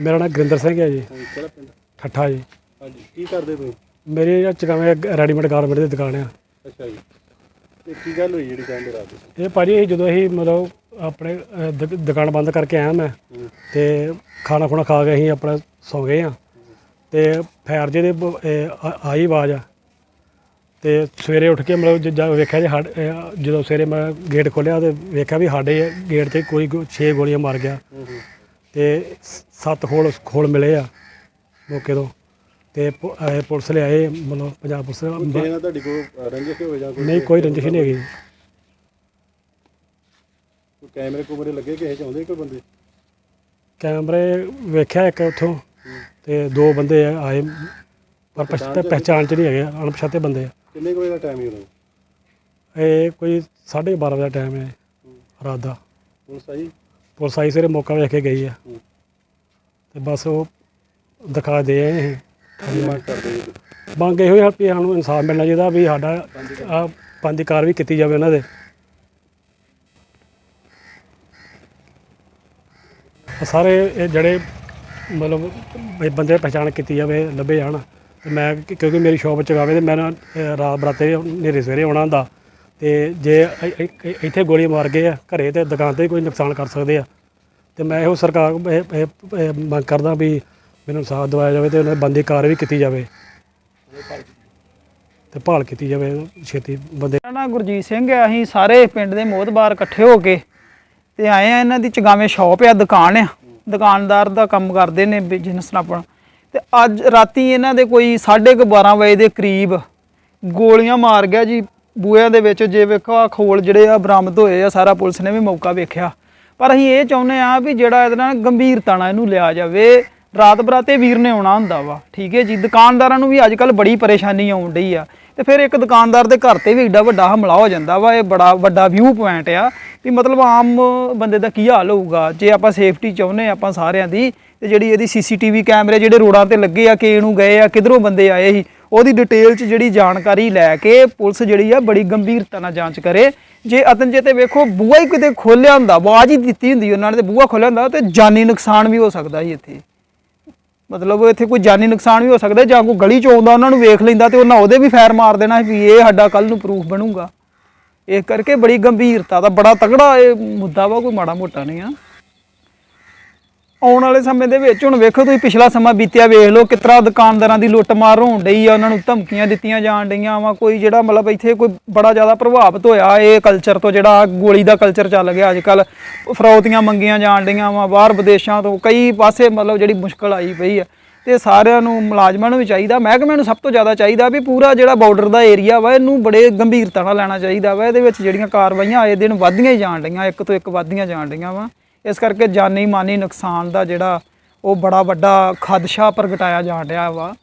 ਮੇਰਾ ਨਾਮ ਗੁਰਿੰਦਰ ਸਿੰਘ ਹੈ ਜੀ। ਹਾਂਜੀ ਕਿਹੜਾ ਪਿੰਡ? ਠੱਠਾ ਜੀ। ਹਾਂਜੀ ਕੀ ਕਰਦੇ ਤੁਸੀਂ? ਮੇਰੀ ਚਕਾਵੇਂ ਰੈਡੀਮੇਡ ਗਾਰਮੈਂਟ ਦੀ ਦੁਕਾਨ ਆ। ਅੱਛਾ ਜੀ। ਤੇ ਕੀ ਗੱਲ ਹੋਈ ਜਿਹੜੀ ਕਹਿੰਦੇ ਰਾਤ ਨੂੰ? ਇਹ ਭਾਜੀ ਅਸੀਂ ਜਦੋਂ ਅਸੀਂ ਮਤਲਬ ਆਪਣੇ ਅਹ, ਦੁਕ- ਦੁਕਾਨ ਬੰਦ ਕਰਕੇ ਆਇਆ ਮੈਂ ਹੂੰ। ਤੇ ਖਾਣਾ ਖੁਣਾ ਖਾ ਕੇ ਅਸੀਂ ਆਪਣਾ ਸੌ ਗਏ ਆ ਤੇ ਫੈਰ ਜੇ ਦੇ ਬ- ਇਹ ਆ- ਆਈ ਆਵਾਜ਼ ਆ। ਤੇ ਸਵੇਰੇ ਉੱਠ ਕੇ ਮਤਲਬ ਜਦ ਵੇਖਿਆ ਜੇ ਸਾਡੇ ਇਹ ਜਦੋਂ ਸਵੇਰੇ ਮੈਂ ਗੇਟ ਖੋਲ੍ਹਿਆ ਤੇ ਵੇਖਿਆ ਵੀ ਸਾਡੇ ਗੇਟ ਤੇ ਕੋਈ 6 ਗੋਲੀਆਂ ਮਾਰ ਗਿਆ। ਹੂੰ ਹੂੰ। ਤੇ ਸੱਤ ਖੋਲ ਖੋਲ ਮਿਲੇ ਆ ਮੌਕੇ ਤੋਂ। ਤੇ ਪੁ- ਇਹ ਪੁਲਿਸ ਲਿਆਏ ਮਤਲਬ ਪੰਜਾਬ ਪੁਲਿਸ ਜੇ ਨਾ ਤੁਹਾਡੀ ਕੋਈ ਰੰਜਿਸ਼ ਹੋਵੇ ਜਾਂ ਕੋਈ ਨਹੀਂ ਕੋਈ ਰੰਜਿਸ਼ ਨਹੀਂ ਹੈਗੀ। ਕੋਈ ਕੈਮਰੇ ਕੁਮਰੇ ਲੱਗੇ ਕਿਸੇ ਚ ਆਉਂਦੇ ਕੋਈ ਬੰਦੇ? ਕੈਮਰੇ ਵੇਖਿਆ ਇੱਕ ਉੱਥੋਂ ਤੇ ਦੋ ਬੰਦੇ ਆ- ਆਏ। ਪਰ ਪਛ- ਪਹਿਚਾਣ ਚ ਨਹੀਂ ਹੈਗੇ ਅਣਪਛਾਤੇ ਬੰਦੇ ਆ। ਕਿੰਨੇ ਕੁ ਵਜੇ ਦਾ ਟਾਈਮ ਹੀ ਹੋਣਾ ਇਹ ਕੋਈ 12:30 ਵਜੇ ਦਾ ਟਾਈਮ ਹੈ ਰਾਤ ਦਾ। ਹੁਣ ਸਹੀ ਪੁਲਿਸ ਆਈ ਸਵੇਰੇ ਮੌਕਾ ਵੇਖ ਕੇ ਗਈ ਆ। ਤੇ ਬਸ ਉਹ ਦਿਖਾ ਦੇ ਆਏ ਇਹ। ਕੀ ਮੰਗ ਕਰਦੇ ਜੀ ਮੰਗ ਇਹੋ ਹੀ ਆ ਵੀ ਸਾਨੂੰ ਇਨਸਾਫ ਮਿਲਣਾ ਚਾਹੀਦਾ ਵੀ ਸਾਡਾ ਆ ਪੰਜ ਕਾਰਵਾਈ ਕੀਤੀ ਜਾਵੇ ਉਹਨਾਂ ਦੇ। ਆਹ ਸਾਰੇ ਇਹ ਜਿਹੜੇ ਮਤਲਬ ਵੀ ਬੰਦੇ ਪਛਾਣ ਕੀਤੀ ਜਾਵੇ ਲੱਭੇ ਜਾਣ। ਤੇ ਮੈਂ ਕਿਉਂਕਿ ਮੇਰੀ ਸ਼ੌਪ ਚਗਾਵੇ ਤੇ ਮੈਂ ਨਾ, ਅਹ, ਰਾਤ ਬਰਾਤੇ ਨੇਰੇ ਸਵੇਰੇ ਆਉਣਾ ਹੁੰਦਾ। ਤੇ ਜੇ ਇ- ਇ- ਇ- ਇੱਥੇ ਗੋਲੀ ਮਾਰ ਗਏ ਆ, ਘਰੇ ਤੇ ਦੁਕਾਨ ਤੇ ਵੀ ਕੋਈ ਨੁਕਸਾਨ ਕਰ ਸਕਦੇ ਆ। ਤੇ ਮੈਂ ਇਹੋ ਸਰਕਾਰ ਕੋਲ ਇਹ- ਇਹ- ਇਹ ਮੰਗ ਕਰਦਾ ਵੀ ਮੈਨੂੰ ਸਾਥ ਦਿਵਾਇਆ ਜਾਵੇ ਤੇ ਉਹਨਾਂ ਬੰਦੀ ਕਾਰ ਵੀ ਕੀਤੀ ਜਾਵੇ। ਤੇ ਭਾਲ ਕੀਤੀ ਜਾਵੇ, ਛੇਤੀ ਬੰਦੇ ਮੇਰਾ ਨਾਂ ਗੁਰਜੀਤ ਸਿੰਘ ਹੈ, ਅਸੀਂ ਸਾਰੇ ਪਿੰਡ ਦੇ ਮੋਹਤਬਾਰ ਇਕੱਠੇ ਹੋ ਕੇ ਤੇ ਆਏ ਆ ਇਹਨਾਂ ਦੀ ਚਗਾਵੇਂ ਸ਼ਾਪ ਆ, ਦੁਕਾਨ ਆ। ਦੁਕਾਨਦਾਰ ਦਾ ਕੰਮ ਕਰਦੇ ਨੇ ਬਿਜ਼ਨਸ ਆਪਣਾ। ਤੇ ਅੱਜ ਰਾਤੀ ਇਹਨਾਂ ਦੇ ਕੋਈ 12:30 ਵਜੇ ਦੇ ਕਰੀਬ ਗੋਲੀਆਂ ਮਾਰ ਗਿਆ ਜੀ ਬੂਹਿਆਂ ਦੇ ਵਿੱਚ ਜੇ ਵੇਖੋ ਆਹ ਖੋਲ ਜਿਹੜੇ ਆ ਬਰਾਮਦ ਹੋਏ ਆ, ਸਾਰਾ ਪੁਲਿਸ ਨੇ ਵੀ ਮੌਕਾ ਵੇਖਿਆ। ਪਰ ਅਸੀਂ ਇਹ ਚਾਹੁੰਦੇ ਆ ਵੀ ਜਿਹੜਾ ਇਹਦੇ ਨਾਲ ਗੰਭੀਰਤਾ ਨਾਲ ਇਹਨੂੰ ਲਿਆ ਜਾਵੇ। ਰਾਤ ਬਰਾਤੇ ਵੀਰ ਨੇ ਆਉਣਾ ਹੁੰਦਾ ਵਾ, ਠੀਕ ਹੈ ਜੀ? ਦੁਕਾਨਦਾਰਾਂ ਨੂੰ ਵੀ ਅੱਜ ਕੱਲ ਬੜੀ ਪਰੇਸ਼ਾਨੀ ਆਉਣ ਡਈ ਆ। ਤੇ ਫਿਰ ਇੱਕ ਦੁਕਾਨਦਾਰ ਦੇ ਘਰ ਤੇ ਵੀ ਏਡਾ ਵੱਡਾ ਹਮਲਾ ਹੋ ਜਾਂਦਾ ਵਾ, ਇਹ ਬੜਾ ਵੱਡਾ ਵਿਊ ਪੁਆਇੰਟ ਆ ਵੀ ਮਤਲਬ ਆਮ ਬੰਦੇ ਦਾ ਕੀ ਹਾਲ ਹੋਊਗਾ? ਜੇ ਆਪਾਂ ਸੇਫਟੀ ਚਾਹੁੰਦੇ ਆਪਾਂ ਸਾਰਿਆਂ ਦੀ, ਤੇ ਜਿਹੜੀ ਇਹਦੀ ਸੀਸੀਟੀਵੀ ਕੈਮਰੇ ਜਿਹੜੇ ਰੋਡਾਂ ਤੇ ਲੱਗੇ ਆ, ਕਿ ਨੂੰ ਗਏ ਆ, ਕਿਧਰੋਂ ਬੰਦੇ ਆਏ ਸੀ? ਉਹਦੀ ਡਿਟੇਲ 'ਚ ਜਿਹੜੀ ਜਾਣਕਾਰੀ ਲੈ ਕੇ ਪੁਲਿਸ ਜਿਹੜੀ ਆ ਬੜੀ ਗੰਭੀਰਤਾ ਨਾਲ ਜਾਂਚ ਕਰੇ। ਜੇ ਅਤਨਜੇ ਤੇ ਵੇਖੋ, ਬੂਹਾ ਹੀ ਕਿਤੇ ਖੋਲਿਆ ਹੁੰਦਾ, ਆਵਾਜ਼ ਹੀ ਦਿੱਤੀ ਹੁੰਦੀ ਉਹਨਾਂ ਨੇ ਤੇ ਬੂਹਾ ਖੋਲਿਆ ਹੁੰਦਾ, ਤੇ ਜਾਨੀ ਨੁਕਸਾਨ ਵੀ ਹੋ ਸਕਦਾ ਸੀ ਇੱਥੇ। ਮਤਲਬ ਇੱਥੇ ਕੋਈ ਜਾਨੀ ਨੁਕਸਾਨ ਵੀ ਹੋ ਸਕਦਾ ਜਾਂ ਕੋਈ ਗਲੀ ਚ ਆਉਂਦਾ, ਉਹਨਾਂ ਨੂੰ ਵੇਖ ਲੈਂਦਾ ਤੇ ਉਹਨਾਂ ਉਹਦੇ ਵੀ ਫੈਰ ਮਾਰ ਦੇਣਾ ਵੀ ਇਹ ਸਾਡਾ ਕੱਲ ਨੂੰ ਪ੍ਰੂਫ ਬਣੂਗਾ। ਇਸ ਕਰਕੇ ਬੜੀ ਗੰਭੀਰਤਾ ਦਾ ਬੜਾ ਤਗੜਾ ਇਹ ਮੁੱਦਾ ਵਾ, ਕੋਈ ਮਾੜਾ ਮੋਟਾ ਨਹੀਂ ਆ। ਆਉਣ ਵਾਲੇ ਸਮੇਂ ਦੇ ਵਿੱਚ ਹੁਣ ਵੇਖੋ ਤੁਸੀਂ ਪਿਛਲਾ ਸਮਾਂ ਬੀਤਿਆ, ਵੇਖ ਲਓ ਕਿਤਰਾ ਦੁਕਾਨਦਾਰਾਂ ਦੀ ਲੁੱਟਮਾਰ ਹੋਣ ਡਈ ਆ, ਉਹਨਾਂ ਨੂੰ ਧਮਕੀਆਂ ਦਿੱਤੀਆਂ ਜਾਣ ਡਈਆਂ ਵਾ, ਕੋਈ ਜਿਹੜਾ ਮਤਲਬ ਇੱਥੇ ਕੋਈ ਬੜਾ ਜ਼ਿਆਦਾ ਪ੍ਰਭਾਵਿਤ ਹੋਇਆ, ਇਹ ਕਲਚਰ ਤੋਂ ਜਿਹੜਾ ਗੋਲੀ ਦਾ ਕਲਚਰ ਚੱਲ ਗਿਆ ਅੱਜ ਕੱਲ ਫਰੌਤੀਆਂ ਮੰਗੀਆਂ ਜਾਣ ਡਈਆਂ ਵਾ, ਬਾਹਰ ਵਿਦੇਸ਼ਾਂ ਤੋਂ ਕਈ ਪਾਸੇ ਮਤਲਬ ਜਿਹੜੀ ਮੁਸ਼ਕਲ ਆਈ ਪਈ ਆ, ਤੇ ਸਾਰਿਆਂ ਨੂੰ, ਮੁਲਾਜ਼ਮਾਂ ਨੂੰ ਵੀ ਚਾਹੀਦਾ ਮਹਿਕਮੇ ਨੂੰ ਸਭ ਤੋਂ ਜ਼ਿਆਦਾ ਚਾਹੀਦਾ ਵੀ ਪੂਰਾ ਜਿਹੜਾ ਬਾਰਡਰ ਦਾ ਏਰੀਆ ਵਾ, ਇਹਨੂੰ ਬੜੇ ਗੰਭੀਰਤਾ ਨਾਲ ਲੈਣਾ ਚਾਹੀਦਾ ਵਾ, ਇਹਦੇ ਵਿੱਚ ਜਿਹੜੀਆਂ ਕਾਰਵਾਈਆਂ ਆਏ ਦਿਨ ਵੱਧਦੀਆਂ ਹੀ ਜਾਣ ਡਈਆਂ, ਇੱਕ ਤੋਂ ਇੱਕ ਵੱਧਦੀਆਂ ਜਾਣ ਡਈਆਂ ਵਾ। ਇਸ ਕਰਕੇ ਜਾਨੀ ਮਾਨੀ ਨੁਕਸਾਨ ਦਾ ਜਿਹੜਾ ਉਹ ਬੜਾ ਵੱਡਾ ਖਦਸ਼ਾ ਪ੍ਰਗਟਾਇਆ ਜਾਣ ਰਿਹਾ ਵਾ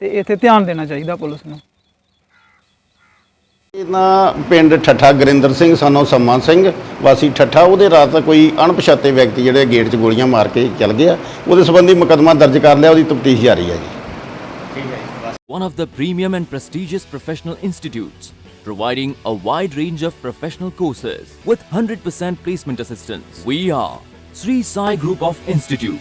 ਤੇ ਇੱਥੇ ਧਿਆਨ ਦੇਣਾ ਚਾਹੀਦਾ ਪੁਲਿਸ ਨੂੰ। ਇਹਨਾਂ ਪਿੰਡ ਠੱਠਾ ਗੁਰਿੰਦਰ ਸਿੰਘ ਸਾਨੂੰ ਸੰਮਾ ਸਿੰਘ ਵਾਸੀ ਠੱਠਾ ਉਹਦੇ ਰਾਤ ਕੋਈ ਅਣਪਛਾਤੇ ਵਿਅਕਤੀ ਜਿਹੜੇ ਗੇਟ 'ਚ ਗੋਲੀਆਂ ਮਾਰ ਕੇ ਚਲ ਗਿਆ। ਉਹਦੇ ਸੰਬੰਧੀ ਮੁਕੱਦਮਾ ਦਰਜ ਕਰ ਲਿਆ ਉਹਦੀ ਤਫਤੀਸ਼ ਜਾਰੀ ਹੈ ਜੀ। One of the premium and prestigious professional institutes, providing a wide range of professional courses with 100% placement assistance. We are Sri Sai Group of Institute.